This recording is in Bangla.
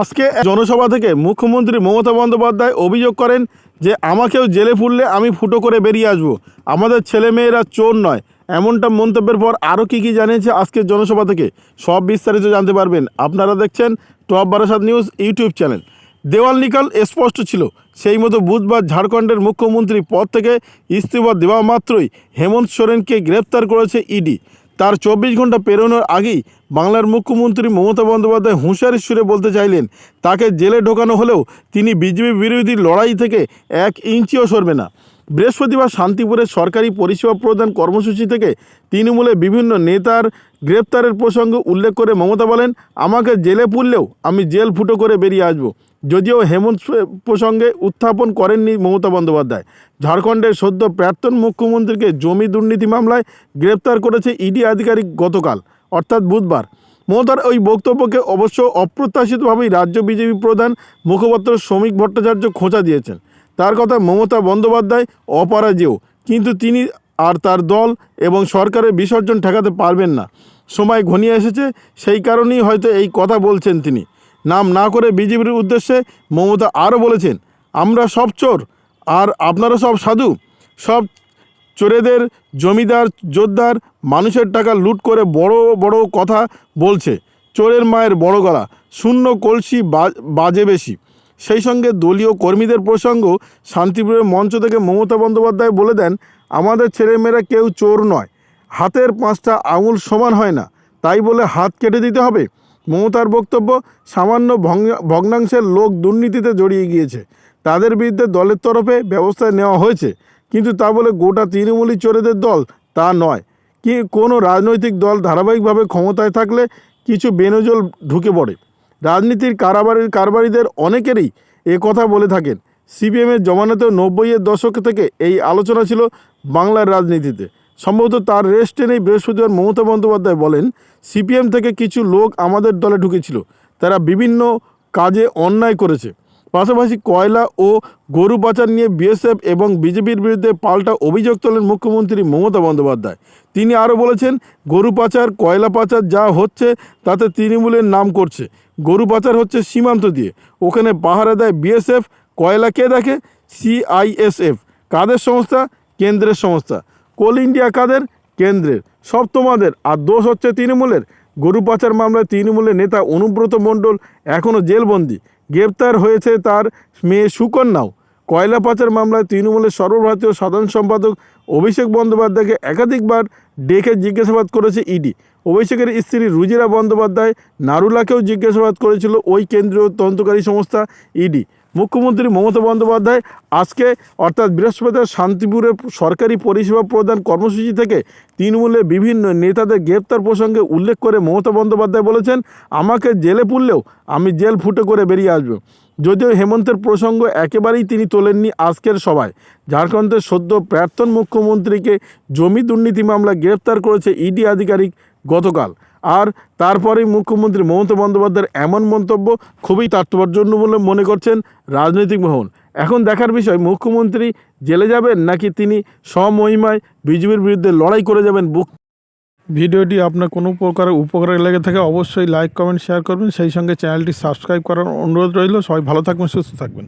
আজকে জনসভা থেকে মুখ্যমন্ত্রী মমতা বন্দ্যোপাধ্যায় অভিযোগ করেন যে আমাকেও জেলে ফুললে আমি ফুটো করে বেরিয়ে আসব। আমাদের ছেলেমেয়েরা চোর নয়। এমনটা মন্তব্যের পর আরও কী কী জানিয়েছে আজকের জনসভা থেকে, সব বিস্তারিত জানতে পারবেন। আপনারা দেখছেন top Barasat news YouTube channel. দেওয়াল নিকাল স্পষ্ট ছিল। সেই মতো বুধবার ঝাড়খণ্ডের মুখ্যমন্ত্রী পদ থেকে ইস্তিফা দেওয়া মাত্রই হেমন্ত সোরেনকে গ্রেপ্তার করেছে ইডি। তার চব্বিশ ঘণ্টা পেরোনোর আগেই বাংলার মুখ্যমন্ত্রী মমতা বন্দ্যোপাধ্যায় হুঁশিয়ারি সুরে বলতে চাইলেন, তাকে জেলে ঢোকানো হলেও তিনি বিজেপি বিরোধী লড়াই থেকে এক ইঞ্চিও সরবে না। বৃহস্পতিবার শান্তিপুরে সরকারি পরিষেবা প্রদান কর্মসূচি থেকে তৃণমূলে বিভিন্ন নেতার গ্রেপ্তারের প্রসঙ্গ উল্লেখ করে মমতা বলেন, আমাকে জেলে পুরলেও আমি জেল ফুটো করে বেরিয়ে আসব। যদিও হেমন্ত প্রসঙ্গে উত্থাপন করেননি মমতা বন্দ্যোপাধ্যায়। ঝাড়খণ্ডের সদ্য প্রাক্তন মুখ্যমন্ত্রীকে জমি দুর্নীতি মামলায় গ্রেপ্তার করেছে ইডি আধিকারিক গতকাল, অর্থাৎ বুধবার। মমতার ওই বক্তব্যকে অবশ্য অপ্রত্যাশিতভাবেই রাজ্য বিজেপি প্রধান মুখপাত্র শ্রমিক ভট্টাচার্য খোঁচা দিয়েছেন। তার কথা মমতা বন্দ্যোপাধ্যায় অপরাজেয়। কিন্তু তিনি আর তার দল এবং সরকারের বিসর্জন ঠেকাতে পারবেন না। সময় ঘনিয়ে এসেছে, সেই কারণেই হয়তো এই কথা বলছেন তিনি। নাম না করে বিজেপির উদ্দেশ্যে মমতা আরও বলেছেন, আমরা সব চোর, আর আপনারা সব সাধু। সব চোরেদের জমিদার, জোরদার, মানুষের টাকা লুট করে বড় বড় কথা বলছে। চোরের মায়ের বড় গলা, শূন্য কলসি বাজে বেশি। সেই সঙ্গে দলীয় কর্মীদের প্রসঙ্গ শান্তিপুরের মঞ্চ থেকে মমতা বন্দ্যোপাধ্যায় বলে দেন, আমাদের ছেলেমেয়েরা কেউ চোর নয়। হাতের পাঁচটা আঙুল সমান হয় না। তাই বলে হাত কেটে দিতে হবে। মমতার বক্তব্য সামান্য ভগ্ন- ভগ্নাংশের লোক দুর্নীতিতে জড়িয়ে গিয়েছে। তাদের বিরুদ্ধে দলের তরফে ব্যবস্থা নেওয়া হয়েছে। কিন্তু তা বলে গোটা তৃণমূলী চোরেদের দল, তা নয়। কি, কোনো রাজনৈতিক দল ধারাবাহিকভাবে ক্ষমতায় থাকলে কিছু বেনজল ঢুকে পড়ে। রাজনীতির কারাবারি, কারবারিদের অনেকেরই এ কথা বলে থাকেন। সিপিএমের জমানাতেও নব্বইয়ের দশক থেকে এই আলোচনা ছিল বাংলার রাজনীতিতে। সম্ভবত তার রেস্ট টেনেই বৃহস্পতিবার মমতা বন্দ্যোপাধ্যায় বলেন, সিপিএম থেকে কিছু লোক আমাদের দলে ঢুকেছিল। তারা বিভিন্ন কাজে অন্যায় করেছে। পাশাপাশি কয়লা ও গরু পাচার নিয়ে বিএসএফ এবং বিজেপির বিরুদ্ধে পাল্টা অভিযোগ তোলেন মুখ্যমন্ত্রী মমতা বন্দ্যোপাধ্যায়। তিনি আরও বলেছেন, গরু পাচার, কয়লা পাচার যা হচ্ছে তাতে তৃণমূলের নাম করছে। গরু পাচার হচ্ছে সীমান্ত দিয়ে। ওখানে পাহারা দেয় বিএসএফ, কয়লা কে দেখে? সিআইএসএফ। কাদের সংস্থা? কেন্দ্রের সংস্থা। কোল ইন্ডিয়া কাদের? কেন্দ্রের। সব তোমাদের। আর দোষ হচ্ছে তৃণমূলের। গরু পাচার মামলায় তৃণমূলের নেতা অনুব্রত মণ্ডল এখনও জেলবন্দি। গ্রেপ্তার হয়েছে তার মেয়ে সুকন্যাও। কয়লা পাচার মামলায় তৃণমূলের সর্বভারতীয় সাধারণ সম্পাদক অভিষেক বন্দ্যোপাধ্যায়কে একাধিকবার ডেকে জিজ্ঞাসাবাদ করেছে ইডি। অভিষেকের স্ত্রী রুজিরা বন্দ্যোপাধ্যায় নারুলাকেও জিজ্ঞাসাবাদ করেছিল ওই কেন্দ্রীয় তদন্তকারী সংস্থা ইডি। মুখ্যমন্ত্রী মমতা বন্দ্যোপাধ্যায় আজকে অর্থাৎ বৃহস্পতিবার শান্তিপুরে সরকারি পরিষেবা প্রদান কর্মসূচি থেকে তৃণমূলের বিভিন্ন নেতাদের গ্রেপ্তার প্রসঙ্গে উল্লেখ করে মমতা বন্দ্যোপাধ্যায় বলেছেন, আমাকে জেলে পুরলেও আমি জেল ফুটে করে বেরিয়ে আসব। যদিও হেমন্তের প্রসঙ্গ একেবারেই তিনি তোলেননি আজকের সভায়। ঝাড়খণ্ডের সদ্য প্রাক্তন মুখ্যমন্ত্রীকে জমি দুর্নীতি মামলা গ্রেপ্তার করেছে ইডি আধিকারিক গতকাল। আর তারপরেই মুখ্যমন্ত্রী মমতা বন্দ্যোপাধ্যায়ের এমন মন্তব্য খুবই তাৎপর্যপূর্ণ বলে মনে করছেন রাজনৈতিক মহল এখন দেখার বিষয়, মুখ্যমন্ত্রী জেলে যাবেন নাকি তিনি স্বমহিমায় বিজেপির বিরুদ্ধে লড়াই করে যাবেন বুক ভিডিওটি আপনার কোনো প্রকার উপকারে লেগে থাকে অবশ্যই লাইক, কমেন্ট, শেয়ার করবেন। সেই সঙ্গে চ্যানেলটি সাবস্ক্রাইব করার অনুরোধ রইল। সবাই ভালো থাকবেন, সুস্থ থাকবেন।